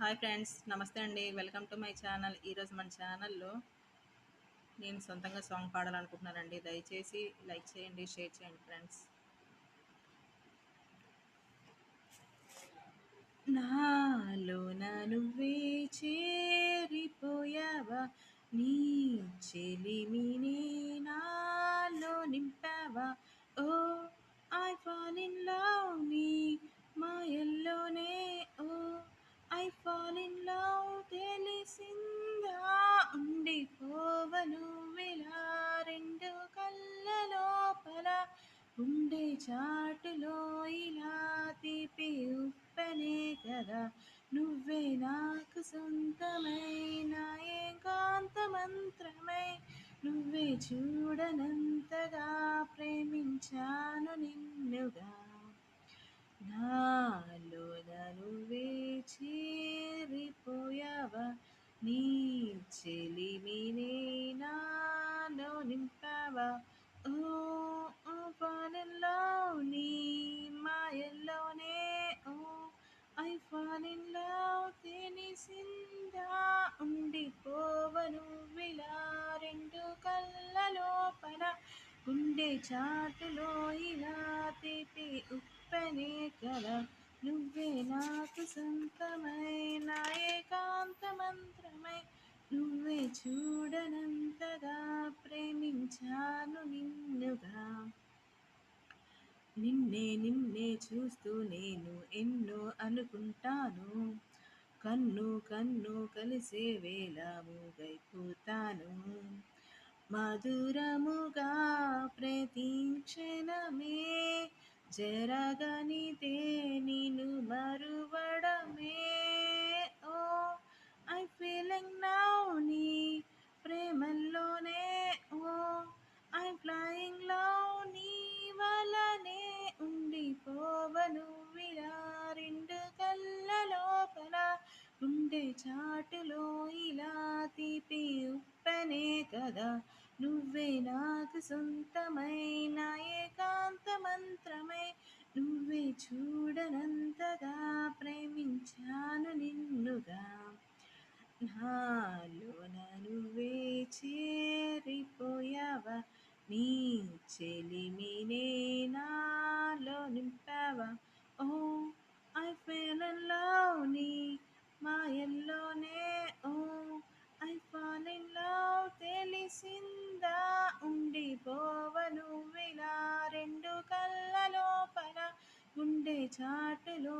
Hi friends నమస్తే అండి. Welcome to my channel. ఈరోజు మన ఛానల్లో నేను సొంతంగా సాంగ్ పాడాలనుకుంటున్నానండి. దయచేసి లైక్ చేయండి షేర్ చేయండి ఫ్రెండ్స్. నాలో నువ్వే చేరిపోయావా? నీ చెలిమి గుండె చాటులో ఇలా తీపి ఉప్పనే కదా. నువ్వే నాకు సొంతమైన ఏకాంత మంత్రమై నువ్వే చూడనంతగా ప్రేమించాను నిన్నుగా. నాలో నువ్వే చేరిపోయావా? నీ చెలిమినే నాలో నింపావా? ఓ ఫాలెల్లో నీ మాయల్లోనే ఓ ఐ ఫాల్ ఇన్ తెలిసిందా ఉండిపోవను. విలా రెండు కళ్ళ లోపల గుండె చాటులో ఇలా తీపి ఉప్పనే కదా. నువ్వే నాకు సొంతమైన ఏకాంత మంత్రమై నువ్వే చూడనంతగా ప్రేమించా నిన్నుగా నిన్నే నిన్నే చూస్తూ నేను ఎన్నో అనుకుంటాను. కన్ను కన్ను కలిసే వేళ మూగైపోతాను. మధురముగా ప్రతి క్షణమే జరగనిదే చాటులో ఇలా తీపి ఉప్పనే కదా. నువ్వే నాకు సొంతమైన ఏకాంత మంత్రమై. నువ్వే చూడనంతగా ప్రేమించాను నిన్నుగా. నాలోన నువ్వే చేరిపోయావా? నీ చెలిమినే నాలో నింపావా? రెండు కళ్ళ